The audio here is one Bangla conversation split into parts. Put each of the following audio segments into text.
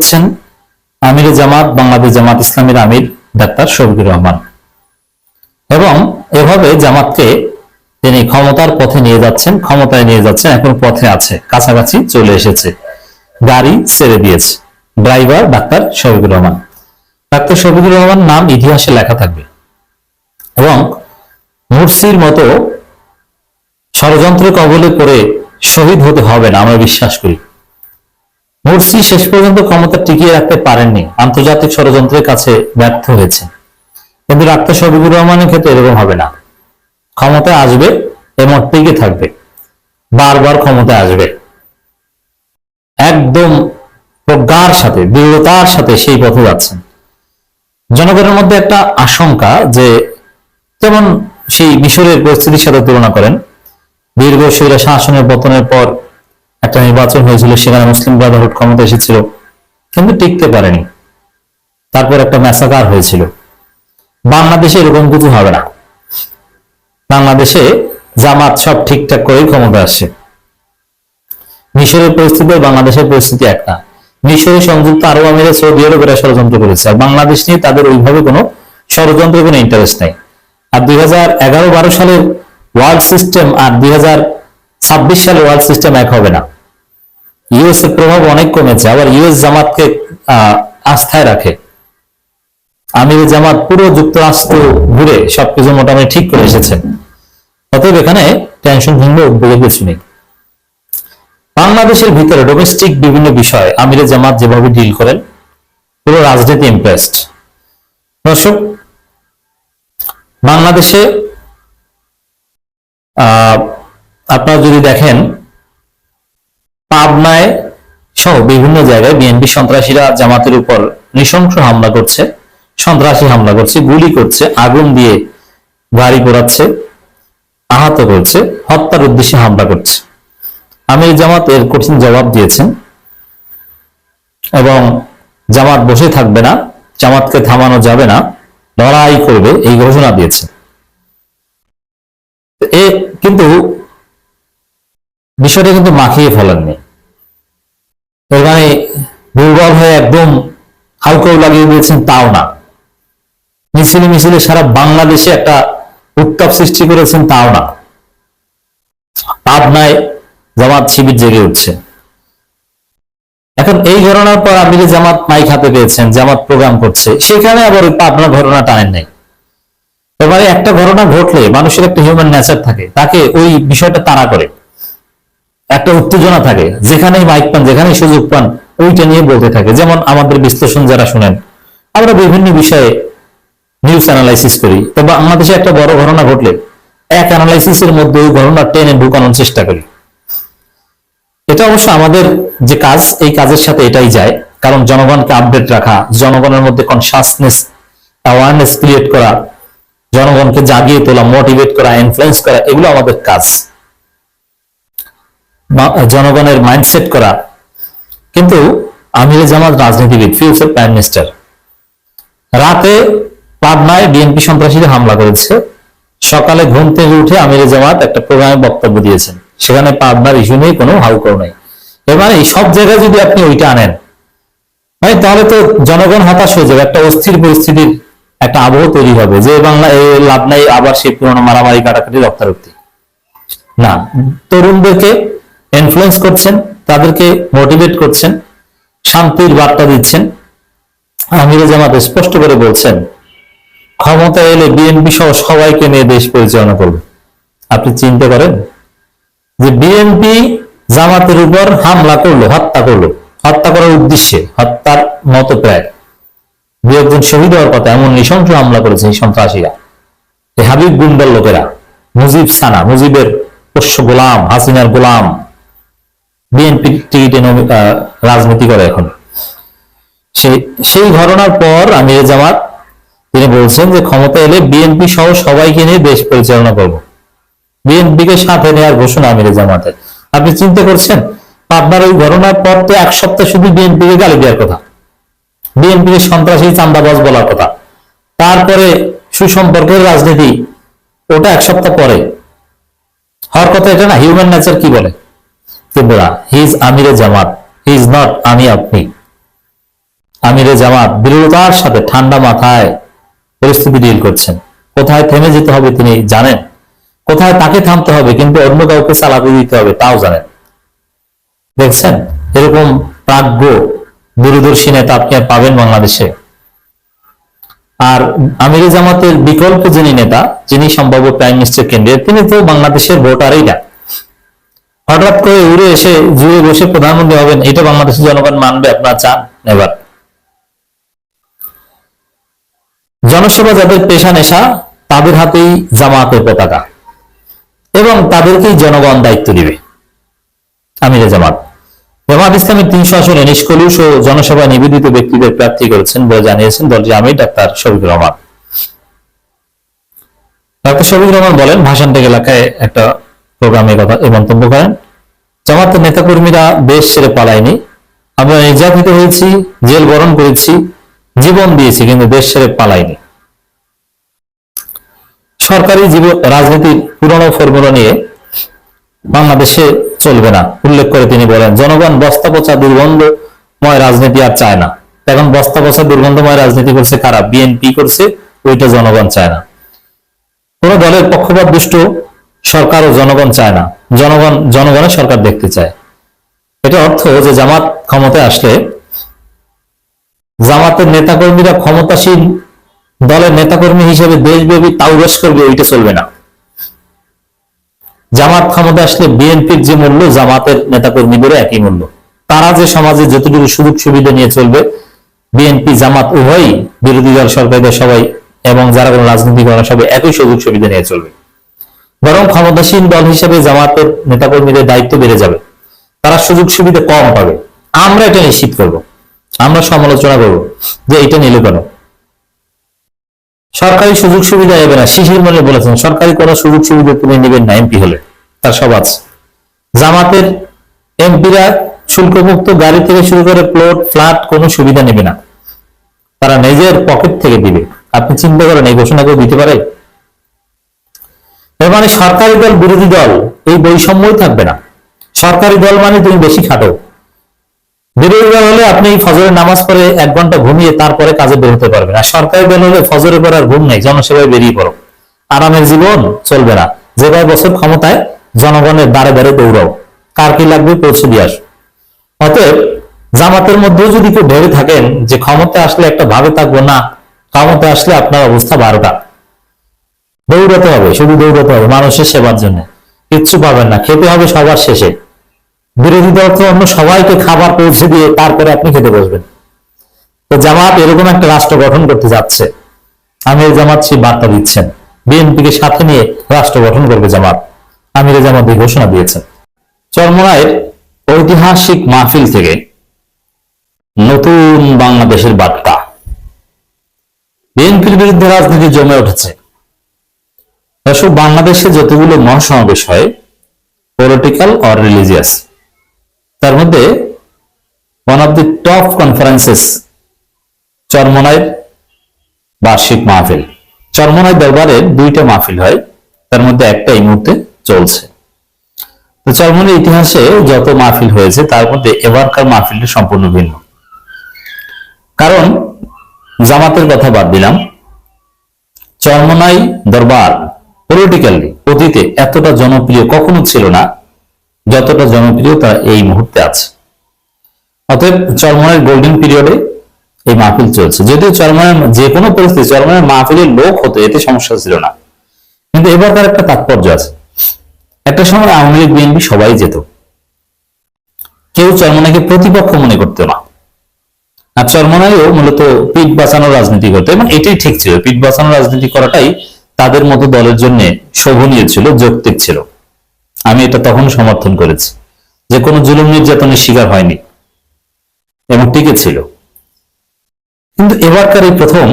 হচ্ছেন আমির জামাত, বাংলাদেশ জামাত ইসলামের আমির ডাক্তার শফিকুর রহমান। এবং এভাবে জামাতকে তিনি ক্ষমতার পথে নিয়ে যাচ্ছেন, ক্ষমতায় নিয়ে যাচ্ছেন, এখন পথে আছে, কাছাকাছি চলে এসেছে। গাড়ি ছেড়ে দিয়েছে, driver doctor Shafiqur Rahman. Doctor Shafiqur Rahman নাম ইতিহাসে লেখা থাকবে। এবং মুরসির মতো ষড়যন্ত্র কবলে পড়ে শহীদ হতে হবে না, আমরা বিশ্বাস করি। মুরসি শেষ পর্যন্ত ক্ষমতা টিকিয়ে রাখতে পারেননি। আন্তর্জাতিক ষড়যন্ত্রের কাছে ব্যর্থ হয়েছে। কিন্তু ডাক্তার শফিকুর রহমানের ক্ষেত্রে এরকম হবে না। ক্ষমতায় আসবে এবং টিকে থাকবে। বারবার ক্ষমতায় আসবে। একদম প্রজ্ঞার সাথে, দৃঢ়তার সাথে সেই পথে যাচ্ছেন। জনগণের মধ্যে একটা আশঙ্কা যে যেমন সেই মিশরের পরিস্থিতির সাথে তুলনা করেন, দীর্ঘ স্বৈরা শাসনের পতনের পর একটা নির্বাচন হয়েছিল, সেখানে মুসলিম ব্রাদারহুড ক্ষমতা এসেছিল, কিন্তু টিকতে পারেনি। তারপর একটা ম্যাসাকার হয়েছিল। বাংলাদেশে এরকম কিছু হবে না। বাংলাদেশে জামাত সব ঠিকঠাক করেই ক্ষমতা আসছে। মিশরের পরিস্থিতি বাংলাদেশের পরিস্থিতি একটা মিশরে সংযুক্ত আরব আমিরে সৌদি আরবেরা ষড়যন্ত্র করেছে। আর বাংলাদেশ নিয়ে তাদের ওইভাবে কোনো ষড়যন্ত্রের কোনো ইন্টারেস্ট নেই। আর দুই হাজার এগারো বারো সালের ওয়ার্ল্ড সিস্টেম আর দুই হাজার ছাব্বিশ সালের ওয়ার্ল্ড সিস্টেম এক হবে না। ইউএস এর প্রভাব অনেক কমেছে আবার ইউএস জামাতকে আস্থায় রাখে। আমির জামাত পুরো যুক্তরাষ্ট্র ঘুরে সবকিছু মোটামুটি ঠিক করে এসেছে। অতএব এখানে টেনশন কিংবা উদ্বেগের কিছু নেই। বাংলাদেশের ভিতরে ডোমেস্টিক বিভিন্ন বিষয় আমিরে জামাত যেভাবে ডিল করেন পুরো রাজনীতি ইমপ্রেসড দর্শক বাংলাদেশে আহ, আপনারা যদি দেখেন, পাবনায় সহ বিভিন্ন জায়গায় বিএনপি সন্ত্রাসীরা জামাতের উপর নৃশংস হামলা করছে, সন্ত্রাসী হামলা করছে, গুলি করছে, আগুন দিয়ে গাড়ি পোড়াচ্ছে, আহত করছে, হত্যার উদ্দেশ্যে হামলা করছে। আমির জামাত এর কঠিন জবাব দিয়েছেন। এবং জামাত বসে থাকবে না, জামাতকে থামানো যাবে না, লড়াই করবে, এই ঘোষণা দিয়েছে। কিন্তু বিষয়টা কিন্তু মাখিয়ে ফেলেননি। এর মানে দুর্বল হয়ে একদম হালকাও লাগিয়ে দিয়েছেন তাও না। মিছিলে মিছিলে সারা বাংলাদেশে একটা উত্তাপ সৃষ্টি করেছেন তাও না। পাবনায় জামাত শিবির জেগে উঠছে। এখন এই ঘটনার পর আপনি যে জামাত মাইক হাতে পেয়েছেন, জামাত প্রোগ্রাম করছে, সেখানে আবার ওই পাবনা ঘটনা টানেন নাই। এবারে একটা ঘটনা ঘটলে মানুষের একটা হিউম্যান নেচার থাকে, তাকে ওই বিষয়টা তাড়া করে। একটা উত্তেজনা থাকে। যেখানেই মাইক পান, যেখানেই সুযোগ পান, ওইটা নিয়ে বলতে থাকে। যেমন আমাদের বিশ্লেষণ যারা শুনেন, আমরা বিভিন্ন বিষয়ে নিউজ অ্যানালাইসিস করি। তো বাংলাদেশে একটা বড় ঘটনা ঘটলে, এক অ্যানালাইসিসের মধ্যে ওই ঘটনা টেনে ঢুকানোর চেষ্টা করি। এটা অবশ্য আমাদের যে কাজ, এই কাজের সাথে এটাই যায়। কারণ জনগণকে আপডেট রাখা, জনগণের মধ্যে কনসাসনেস অ্যাওয়ারনেস ক্রিয়েট করা, জনগণকে জাগিয়ে তোলা মোটিভেট করা ইনফ্লুয়েন্স করা, এগুলো আমাদের কাজ। জনগণের মাইন্ডসেট করা। কিন্তু আমির জামাত রাজনীতিবিদ, ফিউচার প্রাইম মিনিস্টার, রাতে পাবনায় বিএনপি সন্ত্রাসীরা হামলা করেছে। সকালে ঘুম থেকে উঠে আমির জামাত একটা প্রোগ্রামে বক্তব্য দিয়েছেন। সেখানে পাবনার ইস্যু নিয়ে কোনো হাউকাও নেই। এবারে এই সব জায়গায় যদি আপনি ওইটা আনেন মানে তাহলে তো জনগণ হতাশ হয়ে যাবে। একটা অস্থির পরিস্থিতির একটা আবহ তৈরি হবে। যে বাংলা লাভ নাই আবার সেই পুরোনো মারামারি, কাটাকাটি, রক্তারক্তি। না, তরুণদেরকে ইনফ্লুয়েন্স করছেন, তাদেরকে মোটিভেট করছেন, শান্তির বার্তা দিচ্ছেন। আমির জামাত স্পষ্ট করে বলছেন ক্ষমতা এলে বিএনপি সহ সবাইকে নিয়ে দেশ পরিচালনা করবে। আপনি চিন্তা করেন যে বিএনপি জামাতের উপর হামলা করল, হত্যা করল। হত্যা করার উদ্দেশ্যে, হত্যার মতো প্রায়। দু একজন শহীদ হওয়ার কথা এমন নৃশংস হামলা করেছে এই সন্ত্রাসীরা। হাবিব গুন্ডার লোকেরা, মুজিব সানা, মুজিবের পোষ্য গোলাম, হাসিনার গোলাম বিএনপি টিকিটে রাজনীতি করে এখন। সেই সেই ঘটনার পর আমির জামাত, তিনি বলছেন যে ক্ষমতা এলে বিএনপি সহ সবাইকে নিয়ে দেশ পরিচালনা করব। বিএনপি কে সাথে নেওয়ার ঘোষণা আমির জামাতের আপনি চিন্তা করছেন, আপনার ওই ঘটনার পর তো এক সপ্তাহ শুধু বিএনপি কে গালি দেওয়ার কথা। বিএনপি কে সন্ত্রাসী চান্দাবাজ বলার কথা। তারপরে সুসম্পর্কের রাজনীতি, ওটা এক সপ্তাহ পরে। হওয়ার কথা এটা না হিউম্যান নেচার কি বলে? ত্রিপুরা হি ইজ আমিরে জামাত হি ইজ নট আমি আপনি। আমিরে জামাত দৃঢ়তার সাথে ঠান্ডা মাথায় পরিস্থিতি ডিল করছেন। কোথায় থেমে যেতে হবে তিনি জানেন। কোথায় তাকে থামতে হবে কিন্তু অন্য কাউকে চালাতে দিতে হবে তাও জানেন। দেখছেন? এরকম প্রাজ্ঞ, দূরদর্শী নেতা আপনি আর পাবেন বাংলাদেশে। আর আমিরে জামাতের বিকল্প যিনি নেতা, যিনি সম্ভাব্য প্রাইম মিনিস্টার কেন্দ্রে তিনি তো বাংলাদেশের ভোটারই না। হঠাৎ করে উড়ে এসে জুড়ে বসে প্রধানমন্ত্রী হবেন, এটা বাংলাদেশের জনগণ মানবে, আপনার চান এবার জনসেবা যাদের পেশা নেশা, তাদের হাতেই জামাতের পতাকা, এবং তাদেরকেই জনগণ দায়িত্ব দিবে। আমিরে জামাত। জামাত ইসলামের তিনশো আসনে নিষ্কলুষ ও জনসভা নিবেদিত ব্যক্তিদের প্রার্থী করেছেন বলে জানিয়েছেন দলটির আমির ডাক্তার শফিক রহমান। ডাক্তার শফিক রহমান বলেন ভাষানটেক এলাকায় একটা প্রোগ্রামে কথা এই মন্তব্য করেন। জামাতের নেতাকর্মীরা দেশ ছেড়ে পালায়নি। আমরা নির্যাতিত হয়েছি, জেল বরণ করেছি, জীবন দিয়েছি, কিন্তু দেশ ছেড়ে পালাইনি সরকারি জীবন রাজনীতির পুরনো ফর্মুলা নিয়ে বাংলাদেশে চলবে না, উল্লেখ করে তিনি বলেন। জনগণ বস্তা পচা দুর্গন্ধময় রাজনীতি আর চায় না। এখন বস্তা পচা দুর্গন্ধময় রাজনীতি করছে কারা? বিএনপি করছে, ওইটা জনগণ চায় না। কোন দলের পক্ষপাত দুষ্ট সরকার ও জনগণ চায় না। জনগণ জনগণের সরকার দেখতে চায়। এটা অর্থ যে জামাত ক্ষমতায় আসলে জামাতের নেতাকর্মীরা ক্ষমতাসীন দলের নেতাকর্মী হিসেবে দেশব্যাপী তাউরস করবে ওইটা চলবে না। জামাত ক্ষমতা আসলে বিএনপির যে মূল্য, জামাতের নেতাকর্মীদেরও একই মূল্য। তারা যে সমাজে যতটুকু সুযোগ সুবিধা নিয়ে চলবে, বিএনপি, জামাত উভয়ই বিরোধী দল, সরকারদের সবাই এবং যারা কোনো রাজনীতি করে সবাই একই সুযোগ সুবিধা নিয়ে চলবে। বরং ক্ষমতাসীন দল হিসেবে জামাতের নেতাকর্মীদের দায়িত্ব বেড়ে যাবে। তারা সুযোগ সুবিধা কম পাবে। আমরা এটা নিশ্চিত করব। আমরা সমালোচনা করব যে এটা নিলে কেন? সরকারি সুযোগ সুবিধা নেবে না। শিশির মনে বলেছেন, সরকারি কোনো সুযোগ সুবিধা তুমি নেবেন না এমপি হলে। তার সব আছে। জামাতের এমপিরা শুল্কমুক্ত গাড়ি থেকে শুরু করে প্লট, ফ্ল্যাট কোনো সুবিধা নেবে না। তারা নিজের পকেট থেকে দিবে। আপনি চিন্তা করেন, এই ঘোষণা কেউ দিতে পারে? মানে সরকারি দল, বিরোধী দল, এই বৈষম্যই থাকবে না। সরকারি দল মানে তুমি বেশি খাটো। বিরোধী দল হলে আপনি ফজরের নামাজ পড়ে এক ঘণ্টা ঘুমিয়ে তারপরে কাজে বের হতে পারবেন। আর সরকারি দল হলে ফজরের পর আর ঘুম নেই, জনসেবায় বেরিয়ে পড়ো। আরামের জীবন চলবে না। যে কয় বছর ক্ষমতায় জনগণের দ্বারে দ্বারে দৌড়াও। কার কি লাগবে পৌঁছে দিয়ে আসো। অতএব জামাতের মধ্যেও যদি কেউ ভেবে থাকেন যে ক্ষমতায় আসলে একটা ভাবে থাকব না, ক্ষমতায় আসলে আপনার অবস্থা বারোটা। দৌড়াতে হবে, শুধু দৌড়াতে হবে, মানুষের সেবার জন্য। কিচ্ছু পাবেন না, খেতে হবে সবার শেষে। বিরোধী দল তো অন্য সবাইকে খাবার পৌঁছে দিয়ে তারপরে আপনি খেতে বসবেন। তো জামাত এরকম একটা রাষ্ট্র গঠন করতে যাচ্ছে। আমির জামাত সেই বার্তা দিচ্ছেন। বিএনপিকে সাথে নিয়ে রাষ্ট্র গঠন করবে জামাত। আমির জামাত এই ঘোষণা দিয়েছেন। চরমরায়ের ঐতিহাসিক মাহফিল থেকে নতুন বাংলাদেশের বার্তা। বিএনপির বিরুদ্ধে রাজনীতি জমে উঠেছে। দর্শক, বাংলাদেশে যতগুলো মহাসমাবেশ হয় পলিটিক্যাল অর রিলিজিয়াস তার মধ্যে one of the top conferences Charmonai বার্ষিক মাহফিল। চরমনায় দরবারের দুইটা মাহফিল হয়, তার মধ্যে একটা এই মুহূর্তে চলছে। তো চরমনের ইতিহাসে যত মাহফিল হয়েছে, তার মধ্যে এবারকার মাহফিলটা সম্পূর্ণ ভিন্ন। কারণ, জামাতের কথা বাদ দিলাম, চরমনাই দরবার পলিটিক্যালি অতীতে এতটা জনপ্রিয় কখনো ছিল না, যতটা জনপ্রিয় তা এই মুহূর্তে আছে। অতএব চরমনের গোল্ডেন পিরিয়ডে এই মাহফিল চলছে। যদিও চরমনের যে কোনো পরিস্থিতি, চরমনের মাহফিলের লোক হতো, এতে সমস্যা ছিল না। কিন্তু এবার তার একটা তাৎপর্য আছে। একটা সময় আওয়ামী লীগ, বিএনপি সবাই যেত। কেউ চরমনাকে প্রতিপক্ষ মনে করতো না। আর চরমনাইও মূলত পিঠ বাঁচানোর রাজনীতি করতো, এবং এটাই ঠিক ছিল। পিঠ বাঁচানোর রাজনীতি করাটাই তাদের মতো দলের জন্য শোভনীয় ছিল, যৌক্তিক ছিল। আমি এটা তখন সমর্থন করেছি যে কোনো জুলুম নির্যাতনের শিকার হয়নি। এবং টিকে ছিল। কিন্তু এবারকার এই প্রথম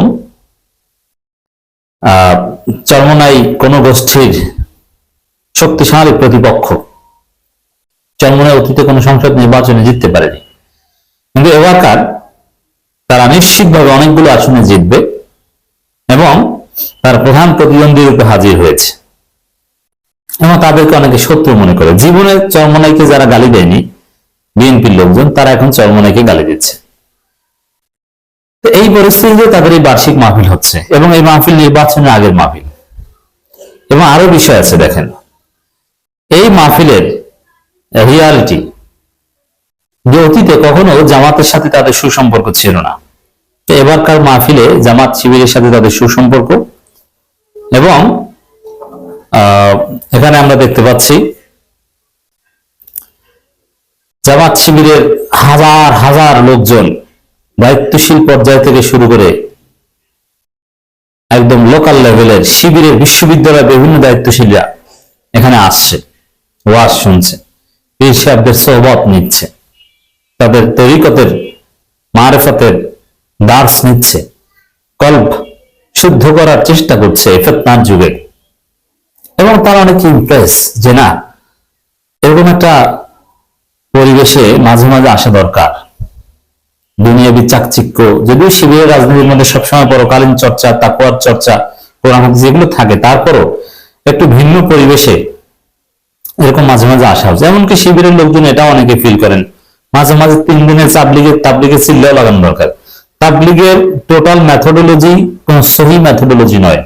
চরমনাই কোন গোষ্ঠীর শক্তিশালী প্রতিপক্ষ চরমনাই অতীতে কোনো সংসদ নির্বাচনে জিততে পারেনি। কিন্তু এবারকার তারা নিশ্চিতভাবে অনেকগুলো আসনে জিতবে এবং তার প্রধান প্রতিদ্বন্দ্বী রূপে হাজির হয়েছে। এবং তাদেরকে অনেকে শত্রু মনে করে। জীবনে চরমনাইকে যারা গালি দেয়নি, বিএনপির লোকজন, তারা এখন চরমনাইকে গালি দিচ্ছে। এই পরিস্থিতিতে তাদের এই বার্ষিক মাহফিল হচ্ছে এবং এই মাহফিল নির্বাচনের আগের মাহফিল। এবং আরও বিষয় আছে, দেখেন। এই মাহফিলের রিয়ালিটি যে অতীতে কখনো জামাতের সাথে তাদের সুসম্পর্ক ছিল না। তো এবারকার মাহফিলে জামাত শিবিরের সাথে তাদের সুসম্পর্ক এবং এখানে আমরা দেখতে পাচ্ছি জামাত শিবিরের হাজার হাজার লোকজন দায়িত্বশীল পর্যায় থেকে শুরু করে একদম লোকাল লেভেলের শিবিরের বিশ্ববিদ্যালয়ের বিভিন্ন দায়িত্বশীলরা এখানে আসছে, ওয়াজ শুনছে, পীর সাহেবদের সোহবত নিচ্ছে। তাদের তরিকতের, মারেফতের দার্স নিচ্ছে। কল্প শুদ্ধ করার চেষ্টা করছে ফেতনার যুগে। এবং তারা অনেক ইমপ্রেস যে না, এরকম একটা পরিবেশে মাঝে মাঝে আসা দরকার। দুনিয়াবি চাকচিক্য, যদিও শিবিরের রাজনীতির মধ্যে সবসময় পরকালীন চর্চা তাকুয়ার চর্চা, কোরআন যেগুলো থাকে, তারপরও একটু ভিন্ন পরিবেশে এরকম মাঝে মাঝে আসা হচ্ছে। এমনকি শিবিরের লোকজন এটা অনেকে ফিল করেন, মাঝে মাঝে তিন দিনের তাবলিগের তাবলিগের চিল্লাও লাগানো দরকার। তাবলিগের টোটাল ম্যাথোডোলজি কোন সহি ম্যাথোডোলজি নয়।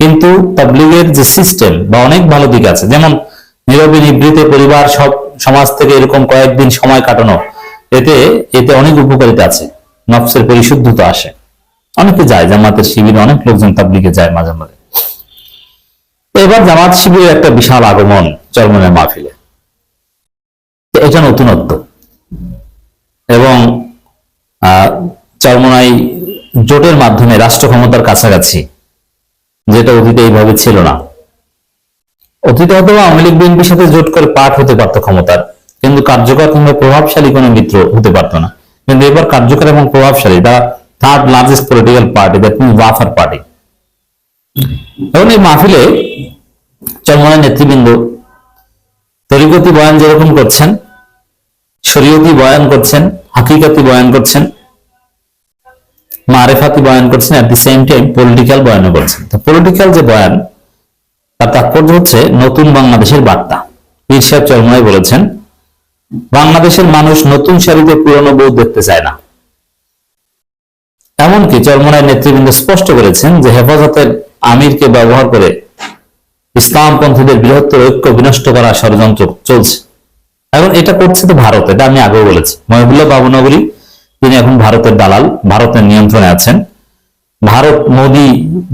কিন্তু তাবলিগের যে সিস্টেম বা অনেক ভালো দিক আছে, যেমন নীরবে নিবৃতে পরিবার সব সমাজ থেকে এরকম কয়েকদিন সময় কাটানো, এতে এতে অনেক উপকারিতা আছে, নফসের পরিশুদ্ধতা আসে। অনেকে যায়, জামাতের শিবিরে অনেক লোকজন তাবলিগে যায় মাঝে মাঝে। এবার জামাত শিবিরের একটা বিশাল আগমন চরমনের মাহফিলে। এটা নতুনত্ব। চরমনাই জোটের মাধ্যমে রাষ্ট্র ক্ষমতার কাছাকাছি, যেটা অতীতে এইভাবে ছিল না। অতীতে হয়তো আওয়ামী লীগ, বিএনপির সাথে জোট করে পাঠ হতে পারত ক্ষমতার, কিন্তু কার্যকর কিংবা প্রভাবশালী কোনো মিত্র হতে পারত না। কিন্তু এবার কার্যকর এবং প্রভাবশালী তারা third largest political party that means wafer party এবং এই মাহফিলে চরমনের নেতৃবৃন্দ তরিকতি বয়ান যেরকম করছেন, শরীয়তি বয়ান করছেন, হাকিকাতি বয়ান করছেন মারেফাতি বয়ান করছেন at the same time political বয়ানও করছেন। তো পলিটিক্যাল যে বয়ান, তার তাৎপর্য হচ্ছে নতুন বাংলাদেশের বার্তা। পীর সাহেব চরমনাই বলেছেন, বাংলাদেশের মানুষ নতুন সারিতে পুরনো বউ দেখতে চায় না। এমনকি চরমনায় নেতৃবৃন্দ স্পষ্ট করেছেন যে হেফাজতের আমিরকে ব্যবহার করে ইসলামপন্থীদের বৃহত্তর ঐক্য বিনষ্ট করার ষড়যন্ত্র চলছে। এখন এটা করছে তো ভারত, এটা আমি আগেও বলেছি। মহিবুল্লাহ বাবুনগরী তিনি এখন ভারতের দালাল, ভারতের নিয়ন্ত্রণে আছেন। ভারত মোদী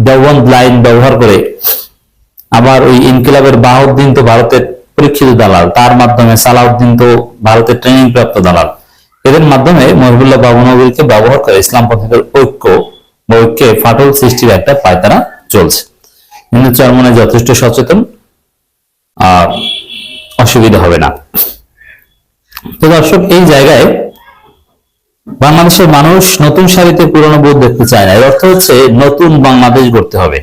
দেওবন্দ লাইন ব্যবহার করে আবার ওই ইনকিলাবের বাহাউদ্দিন তো ভারতের পরীক্ষিত দালাল, তার মাধ্যমে সালাউদ্দিন তো ভারতের ট্রেনিং প্রাপ্ত দালাল। এদের মাধ্যমে মহিবুল্লাহ বাবুনগরীকে ব্যবহার করে ইসলাম পন্থীদের ঐক্য বা ঐক্যে ফাটল সৃষ্টির একটা পায়তারা চলছে। কিন্তু চরমনে যথেষ্ট সচেতন, আর অসুবিধা হবে না। তো দর্শক, এই জায়গায় বাংলাদেশের মানুষ নতুন সারিতে পুরনো বোধ দেখতে চায় না। এর অর্থ হচ্ছে নতুন বাংলাদেশ গড়তে হবে।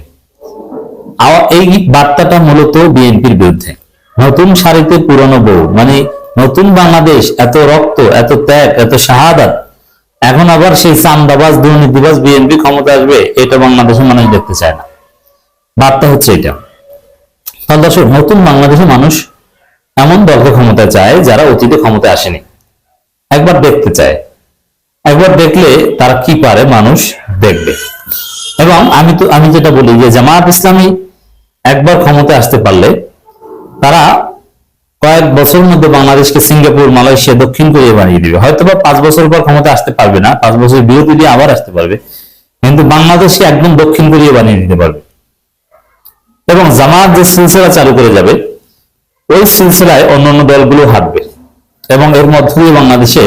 এই বার্তাটা মূলত বিএনপির বিরুদ্ধে। নতুন সারিতে পুরনো বউ মানে নতুন বাংলাদেশ, এত রক্ত, এত ত্যাগ, এত শাহাদাত। এখন আবার সেই চান্দাবাজ, দুর্নীতিবাজ বিএনপি ক্ষমতা আসবে, এটা বাংলাদেশের মানুষ দেখতে চায় না। বার্তা হচ্ছে এটা। তাহলে দর্শক, নতুন বাংলাদেশের মানুষ এমন দলকে ক্ষমতা চায় যারা অতীতে ক্ষমতায় আসেনি। একবার দেখতে চায়। একবার দেখলে তারা কি পারে মানুষ দেখবে। এবং আমি তো আমি যেটা বলি যে জামায়াত ইসলামী একবার ক্ষমতায় আসতে পারলে তারা কয়েক বছরের মধ্যে বাংলাদেশকে সিঙ্গাপুর, মালয়েশিয়া, দক্ষিণ কোরিয়া বানিয়ে দিবে। হয়তো বা পাঁচ বছর পর ক্ষমতা আসতে পারবে না, পাঁচ বছর বিরতি দিয়ে আবার আসতে পারবে, কিন্তু বাংলাদেশকে একদম দক্ষিণ কোরিয়া বানিয়ে দিতে পারবে। এবং জামাত যে সিলসিলা চালু করে যাবে, ওই সিলসিলায় অন্যান্য দলগুলো হাঁটবে। এবং এর মধ্য দিয়ে বাংলাদেশে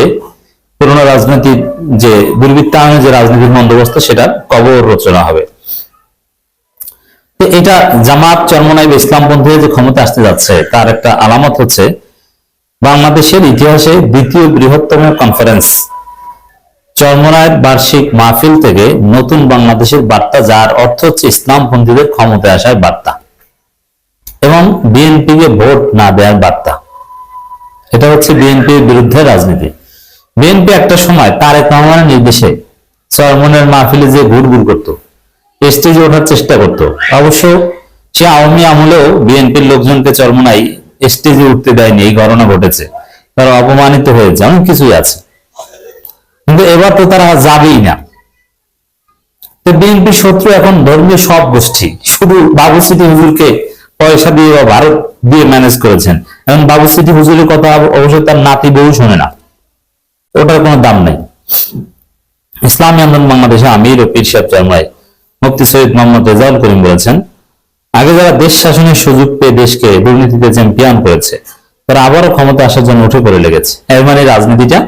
পুরোনো রাজনীতির যে দুর্বৃত্তায়নের যে রাজনীতির বন্দোবস্ত সেটা কবর রচনা হবে। এটা জামাত চরমনাই বা ইসলামপন্থী যে ক্ষমতা আসতে যাচ্ছে, তার একটা আলামত হচ্ছে বাংলাদেশের ইতিহাসে দ্বিতীয় বৃহত্তম কনফারেন্স চরমনায়ের বার্ষিক মাহফিল থেকে নতুন বাংলাদেশের বার্তা, যার অর্থ হচ্ছে ইসলামপন্থীদের ক্ষমতায় আসার বার্তা এবং বিএনপিকে ভোট না দেওয়ার বার্তা। এটা হচ্ছে বিএনপির বিরুদ্ধে রাজনীতি। বিএনপি একটা সময় তারেক রহমানের নির্দেশে চরমনের মাহফিলে যে ঘুরঘুর করত, স্টেজে ওঠার চেষ্টা করত। অবশ্য সে আওয়ামী আমলেও বিএনপির লোকজনকে চরমনাই স্টেজে উঠতে দেয়নি, এই ঘটনা ঘটেছে। তারা অপমানিত হয়েছে, অনেক কিছুই আছে। কিন্তু এবার তো তারা যাবেই না। তো বিএনপির শত্রু এখন ধর্মীয় সব গোষ্ঠী, শুধু বাবু সিটি হুজুরকে পয়সা দিয়ে বা ভারত দিয়ে ম্যানেজ করেছেন। এখন বাবু সিটি হুজুরের কথা অবশ্যই তার নাতি বউ শোনে না। ওটার কোনো দাম নেই। ইসলামী আন্দোলন বাংলাদেশে আমির ও পীর সাহেব চরমায় মুফতি সৈয়দ মোহাম্মদ রেজাউল করিম বলেছেন, আগে যারা দেশ শাসনের সুযোগ পেয়ে দেশকে দুর্নীতিতে চ্যাম্পিয়ন করেছে, তারা আবারও ক্ষমতা আসার জন্য উঠে পড়ে লেগেছে। এর মানে রাজনীতিটা,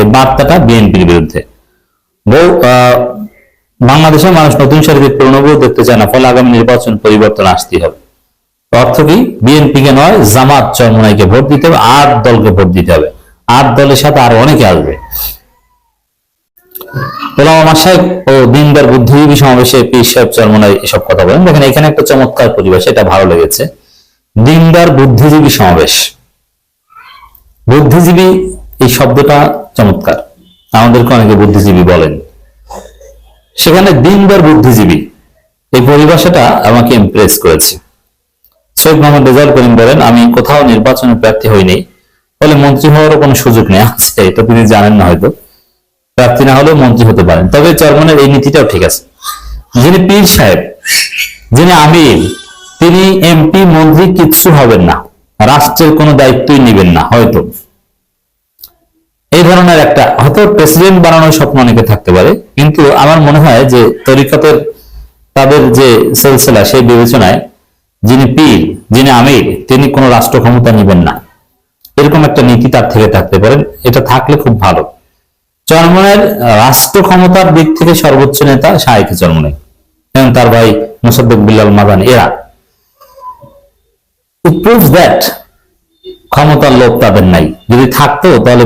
এই বার্তাটা বিএনপির বিরুদ্ধে। বাংলাদেশের মানুষ নতুন শরীরের প্রণবও দেখতে চায় না, ফলে আগামী নির্বাচন পরিবর্তন আসতেই হবে। অর্থ কি? বিএনপিকে নয়, জামাত চরমনাইকে ভোট দিতে হবে আট দলকে ভোট দিতে হবে। আট দলের সাথে আর অনেকে আসবে। ওলামা মাসায়েক ও দিনদার বুদ্ধিজীবী সমাবেশে পীর সাহেব চরমনাই কথা বলেন। দেখেন, এখানে একটা চমৎকার পরিবেশ, এটা ভালো লেগেছে। বুদ্ধিজীবী সমাবেশ। বুদ্ধিজীবী, এই শব্দটা চমৎকার। আমাদেরকে অনেকে বুদ্ধিজীবী বলেন। সেখানে দিনদার বুদ্ধিজীবী, এই পরিভাষাটা আমাকে ইমপ্রেস করেছে। সৈয়দ মোহাম্মদ রেজাউল করিম বলেন, আমি কোথাও নির্বাচনে প্রার্থী হইনি ফলে মন্ত্রী হওয়ারও কোনো সুযোগ নেই আছে, এটা তিনি জানেন না হয়তো। প্রার্থী না হলেও মন্ত্রী হতে পারেন। তবে চরমনের এই নীতিটাও ঠিক আছে। যিনি পীর সাহেব, যিনি আমির, তিনি এমপি, মন্ত্রী কিচ্ছু হবেন না। রাষ্ট্রের কোনো দায়িত্বই নেবেন না, হয়তো। এই ধরনের একটা, হয়তো প্রেসিডেন্ট বানানোর স্বপ্ন অনেকে থাকতে পারে, কিন্তু আমার মনে হয় যে তরিকতের তাদের যে সিলসিলা, সেই বিবেচনায় যিনি পীর, যিনি আমির, তিনি কোনো রাষ্ট্র ক্ষমতা নেবেন না। এরকম একটা নীতি তার থেকে থাকতে পারে, এটা থাকলে খুব ভালো। চরমনের রাষ্ট্র ক্ষমতার দিক থেকে সর্বোচ্চ নেতা শাহেক চরমনে এবং তার ভাই মোসাদ্দেক বিল্লাল মাদান, এরা। ক্ষমতার লোভ তাদের নাই। যদি থাকতো, তাহলে